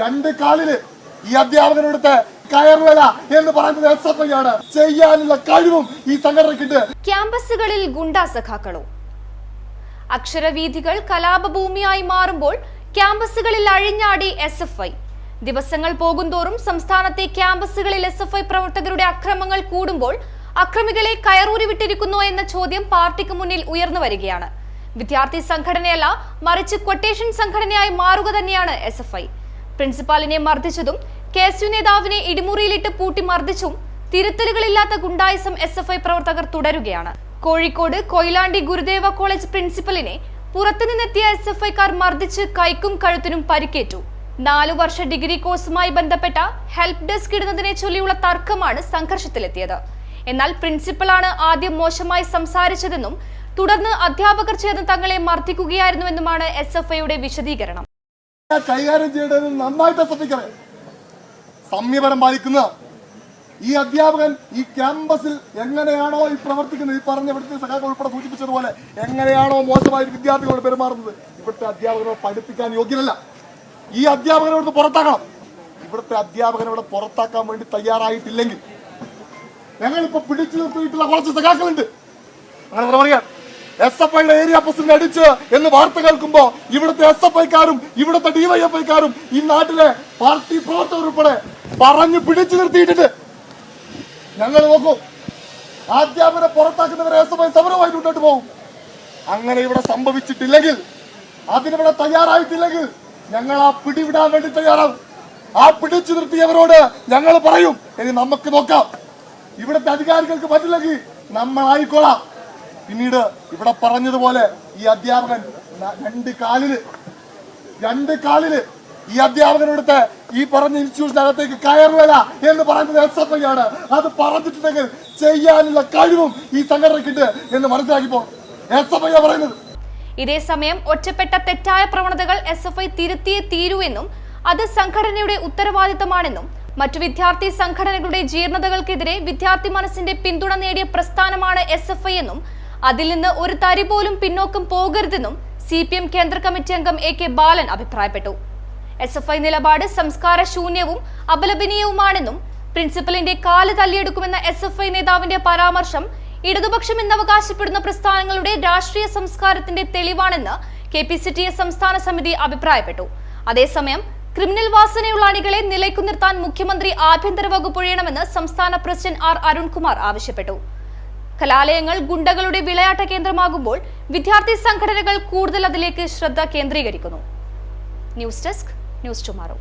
രണ്ട് കാലിൽ ഈ അധ്യാപകനടുത്ത് കയറുവല എന്ന് പറയുന്നത് എസ് എഫ് ചെയ്യാനുള്ള കഴിവും ഈ സംഘടനയ്ക്കുണ്ട്. ക്യാമ്പസുകളിൽ ഗുണ്ടാ സഖാക്കളോ? അക്ഷരവീഥികൾ കലാപഭൂമിയായി മാറുമ്പോൾ ക്യാമ്പസുകളിൽ അഴിഞ്ഞാടി എസ് എഫ് ഐ ദിവസങ്ങൾ പോകുന്തോറും സംസ്ഥാനത്തെ ക്യാമ്പസുകളിൽ എസ് എഫ് ഐ പ്രവർത്തകരുടെ അക്രമങ്ങൾ കൂടുമ്പോൾ അക്രമികളെ കയറൂരി വിട്ടിരിക്കുന്നു എന്ന ചോദ്യം പാർട്ടിക്ക് മുന്നിൽ ഉയർന്നു വരികയാണ്. വിദ്യാർത്ഥി സംഘടനയല്ല മറിച്ച് കൊട്ടേഷൻ സംഘടനയായി മാറുക തന്നെയാണ് എസ് എഫ് ഐ പ്രിൻസിപ്പാലിനെ മർദ്ദിച്ചതും കെ എസ് യു നേതാവിനെ ഇടിമുറിയിലിട്ട് പൂട്ടി മർദ്ദിച്ചും തിരുത്തലുകളില്ലാത്ത ഗുണ്ടായിസം എസ് എഫ് ഐ പ്രവർത്തകർ തുടരുകയാണ്. കോഴിക്കോട് കൊയിലാണ്ടി ഗുരുദേവ കോളേജ് പ്രിൻസിപ്പലിനെ പുറത്തുനിന്നെത്തിയ എസ് എഫ് ഐക്കാർ മർദ്ദിച്ച് കൈക്കും കഴുത്തിനും പരിക്കേറ്റു. നാലു വർഷ ഡിഗ്രി കോഴ്സുമായി ബന്ധപ്പെട്ട ഹെൽപ്പ് ഡെസ്ക് ഇടുന്നതിനെ ചൊല്ലിയുള്ള തർക്കമാണ് സംഘർഷത്തിലെത്തിയത്. എന്നാൽ പ്രിൻസിപ്പളാണ് ആദ്യം മോശമായി സംസാരിച്ചതെന്നും തുടർന്ന് അധ്യാപകർ ചേർന്ന് തങ്ങളെ മർദ്ദിക്കുകയായിരുന്നുവെന്നുമാണ് എസ് എഫ് ഐയുടെ വിശദീകരണം. കൈകാര്യം ചെയ്യേണ്ടത് നന്നായിട്ട് ശ്രദ്ധിക്കണേ. സംയമനം പാലിക്കുന്ന ഈ അധ്യാപകൻ ഈ ക്യാമ്പസിൽ എങ്ങനെയാണോ ഈ പ്രവർത്തിക്കുന്നത്? ഈ പറഞ്ഞ ഇവിടുത്തെ സഖാക്കൾ ഉൾപ്പെടെ സൂചിപ്പിച്ചതുപോലെ എങ്ങനെയാണോ മോശമായി വിദ്യാർത്ഥികളോട് പെരുമാറുന്നത്? ഇവിടുത്തെ അധ്യാപകനോട് പഠിപ്പിക്കാൻ യോഗ്യനല്ല. ഈ അധ്യാപകനോട് പുറത്താക്കണം. ഇവിടുത്തെ അധ്യാപകനോട് പുറത്താക്കാൻ വേണ്ടി തയ്യാറായിട്ടില്ലെങ്കിൽ. ഞങ്ങളിപ്പോ പിടിച്ചു നിർത്തിയിട്ടുള്ള കുറച്ച് സഖാക്കളുണ്ട്. അങ്ങനെ പറയാം എസ് എഫ് ഐയുടെ ഏരിയ പ്രസിഡന്റ് അടിച്ച് എന്ന് വാർത്ത കേൾക്കുമ്പോ ഇവിടുത്തെ എസ് എഫ് ഐക്കാരും ഇവിടുത്തെ ഡിവൈഎഫ്ഐക്കാരും ഈ നാട്ടിലെ പാർട്ടി പ്രവർത്തകർ ഉൾപ്പെടെ പറഞ്ഞു പിടിച്ചു നിർത്തിയിട്ടുണ്ട്. ഞങ്ങൾ നോക്കൂ. അധ്യാപകരെ പുറത്താക്കുന്നവരെ എസ് എഫ് ഐ സമരമായി മുന്നോട്ട് പോകും. അങ്ങനെ ഇവിടെ സംഭവിച്ചിട്ടില്ലെങ്കിൽ അതിനിവിടെ തയ്യാറായിട്ടില്ലെങ്കിൽ ഞങ്ങൾ ആ പിടിവിടാൻ വേണ്ടി തയ്യാറാവും. ആ പിടിച്ചു നിർത്തിയവരോട് ഞങ്ങൾ പറയും. ഇനി നമുക്ക് നോക്കാം. ഇവിടുത്തെ അധികാരികൾക്ക് പറ്റില്ലെങ്കിൽ നമ്മളായിക്കോളാം പിന്നീട് ഇവിടെ പറഞ്ഞതുപോലെ ഈ അധ്യാപകൻ രണ്ട് കാലിൽ രണ്ട് കാലിൽ ഈ അധ്യാപകനടുത്ത് ഈ പറഞ്ഞ ഇൻസ്റ്റിറ്റ്യൂഷനകത്തേക്ക് കയറുവല എന്ന് പറയുന്നത് എസ് എഫ് ഐ ആണ് അത് പറഞ്ഞിട്ടുണ്ടെങ്കിൽ ചെയ്യാനുള്ള കഴിവും ഈ സംഘടനയ്ക്കുണ്ട് എന്ന് മനസ്സിലാക്കിപ്പോ എസ് എഫ് ഐ പറയുന്നത് ഇതേസമയം ഒറ്റപ്പെട്ട തെറ്റായ പ്രവണതകൾ എസ് എഫ് ഐ തിരുത്തിയേ തീരൂ എന്നും അത് സംഘടനയുടെ ഉത്തരവാദിത്തമാണെന്നും മറ്റു വിദ്യാർത്ഥി സംഘടനകളുടെ ജീർണതകൾക്കെതിരെ വിദ്യാർത്ഥി മനസ്സിന്റെ പിന്തുണ നേടിയ പ്രസ്ഥാനമാണ് എസ് എന്നും അതിൽ നിന്ന് ഒരു തരി പോലും പിന്നോക്കം പോകരുതെന്നും സി പി എം കേന്ദ്ര കമ്മിറ്റി അംഗം എ കെ ബാലൻ അഭിപ്രായപ്പെട്ടു. എസ് എഫ് ഐ നിലപാട് സംസ്കാര ശൂന്യവും അപലപനീയവുമാണെന്നും പ്രിൻസിപ്പലിന്റെ കാൽ തല്ലിയെടുക്കുമെന്ന എസ് എഫ് ഐ നേതാവിന്റെ പരാമർശം ഇടതുപക്ഷം എന്നവകാശപ്പെടുന്ന പ്രസ്ഥാനങ്ങളുടെ രാഷ്ട്രീയ സംസ്കാരത്തിന്റെ തെളിവാണെന്ന് K P C T S സംസ്ഥാന സമിതി അഭിപ്രായപ്പെട്ടു. അതേസമയം ക്രിമിനൽ വാസനയുള്ള അണികളെ നിലയ്ക്കു നിർത്താൻ മുഖ്യമന്ത്രി ആഭ്യന്തര വകുപ്പ് ഒഴിയണമെന്ന് സംസ്ഥാന പ്രസിഡന്റ് ആർ അരുൺകുമാർ ആവശ്യപ്പെട്ടു. കലാലയങ്ങൾ ഗുണ്ടകളുടെ വിളയാട്ട കേന്ദ്രമാകുമ്പോൾ വിദ്യാർത്ഥി സംഘടനകൾ കൂടുതൽ അതിലേക്ക് ശ്രദ്ധ കേന്ദ്രീകരിക്കുന്നു. News desk news tomorrow.